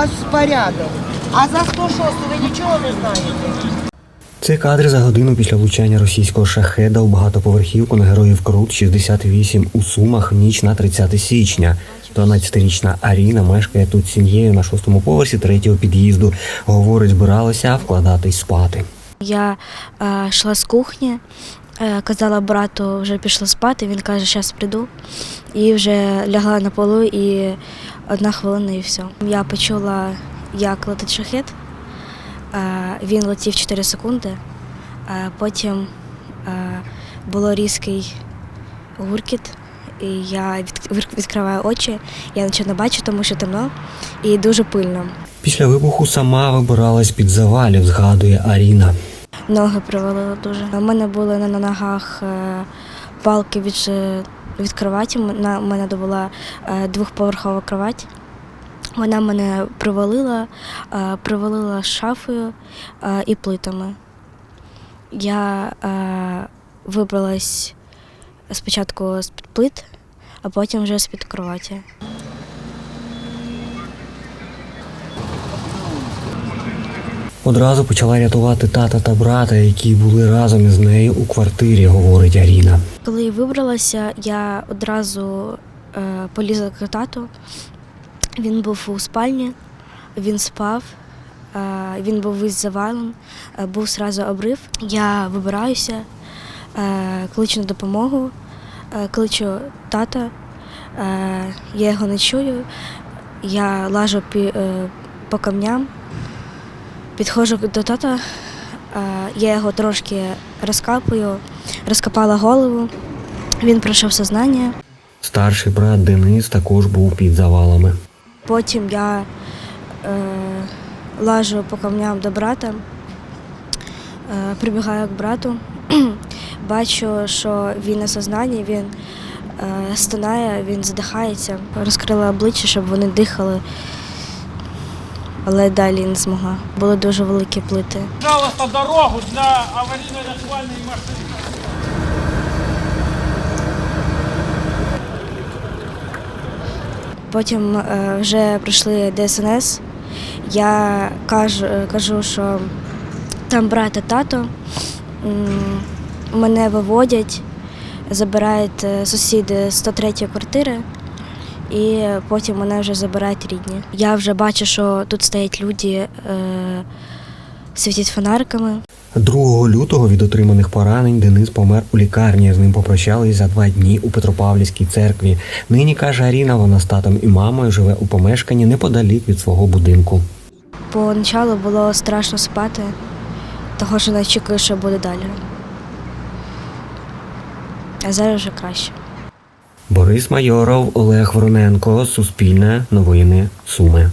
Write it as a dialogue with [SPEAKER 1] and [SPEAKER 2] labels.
[SPEAKER 1] вас порядок. А за 106 ви нічого не знаєте?
[SPEAKER 2] Це кадри за годину після влучання російського шахеда у багатоповерхівку на героїв Крут 68 у Сумах ніч на 30 січня. 12-річна Аріна мешкає тут з сім'єю на шостому поверсі третього під'їзду. Говорить, збиралася вкладатись спати.
[SPEAKER 3] Я е, йшла з кухні, е, казала брату, вже пішла спати. Він каже, зараз прийду. І вже лягла на полу і одна хвилина і все. Я почула, як летить шахет. Е, він летів 4 секунди, е, потім е, було різкий гуркіт. І я відкриваю очі, я нічого не бачу, тому що темно і дуже пильно.
[SPEAKER 2] Після вибуху сама вибиралась під завалів, згадує Аріна.
[SPEAKER 3] Ноги привалило дуже. У мене були на ногах палки від, від кроваті. На мене була е, двохповерхова кровать. Вона мене привалила, е, привалила шафою е, і плитами. Я вибралась спочатку з-під плит, а потім вже з-під кроваті.
[SPEAKER 2] Одразу почала рятувати тата та брата, які були разом із нею у квартирі, говорить Аріна.
[SPEAKER 3] Коли я вибралася, я одразу е, полізла к тату. Він був у спальні, він спав, е, він був весь завален, е, був сразу обрив. Я вибираюся, е, кличу на допомогу, е, кличу тата, е, я його не чую, я лажу пі, е, по камням, підходжу до тата, е, я його трошки розкапую, розкопала голову, він пройшов сознання.
[SPEAKER 2] Старший брат Денис також був під завалами.
[SPEAKER 3] Потім я е, лажу по камням до брата, е, прибігаю к брату, бачу, що він на сознанні, він е, стонає, він задихається. Розкрила обличчя, щоб вони дихали, але далі не змогла. Були дуже великі плити.
[SPEAKER 4] Пожалуйста, дорогу для аварийно-рятувальной машины.
[SPEAKER 3] Потім е, вже прийшли ДСНС. Я кажу, кажу, що там брат та тато. Мене виводять, забирають е, сусіди 103-ї квартири, і потім мене вже забирають рідні. Я вже бачу, що тут стоять люди, е, світять фонариками.
[SPEAKER 2] 2 лютого від отриманих поранень Денис помер у лікарні. З ним попрощались за два дні у Петропавлівській церкві. Нині каже Аріна, вона з татом і мамою живе у помешканні неподалік від свого будинку.
[SPEAKER 3] Поначалу було страшно спати, того що не очікую, що буде далі. А зараз вже краще.
[SPEAKER 2] Борис Майоров, Олег Вороненко, Суспільне, Новини, Суми.